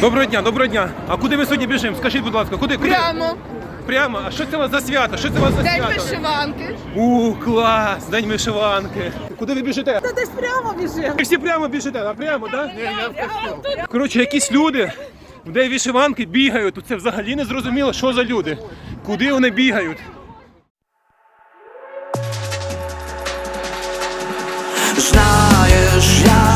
Доброго дня, доброго дня. А куди ми сьогодні біжимо? Скажіть, будь ласка, куди? куди? Прямо. Прямо. А що це у вас за свято? Що це у вас за День свято? вишиванки. У, клас! День вишиванки. Куди ви біжите? Та десь прямо біжимо. Ви всі прямо біжите, а прямо, так? Да? Коротше, якісь люди в день вишиванки бігають. Тут це взагалі не зрозуміло, що за люди. Куди вони бігають? Знаєш, як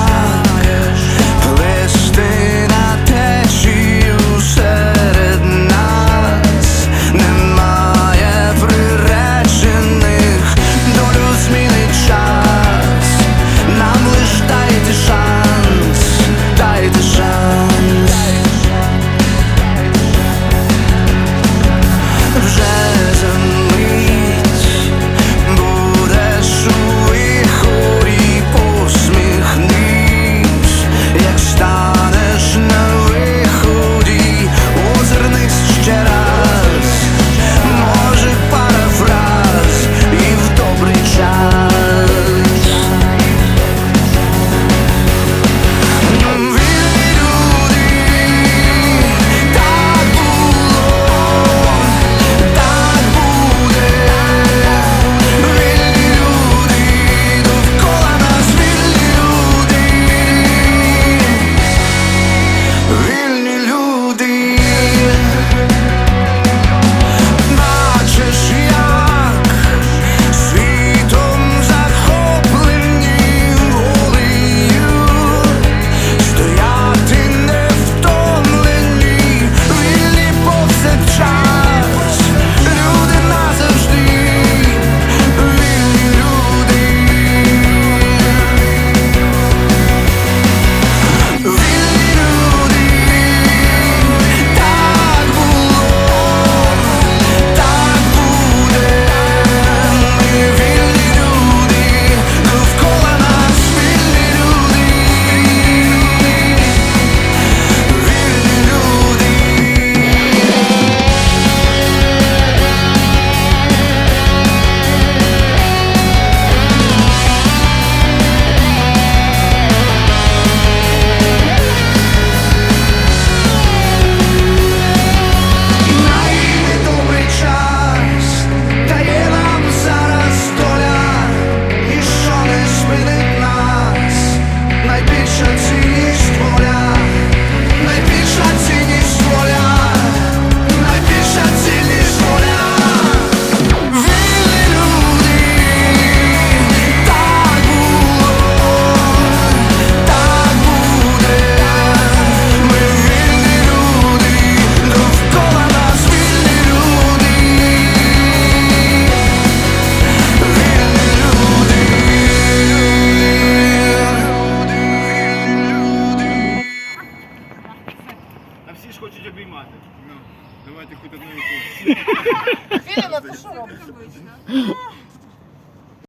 давайте хоть одну Ірина, ти що робиш?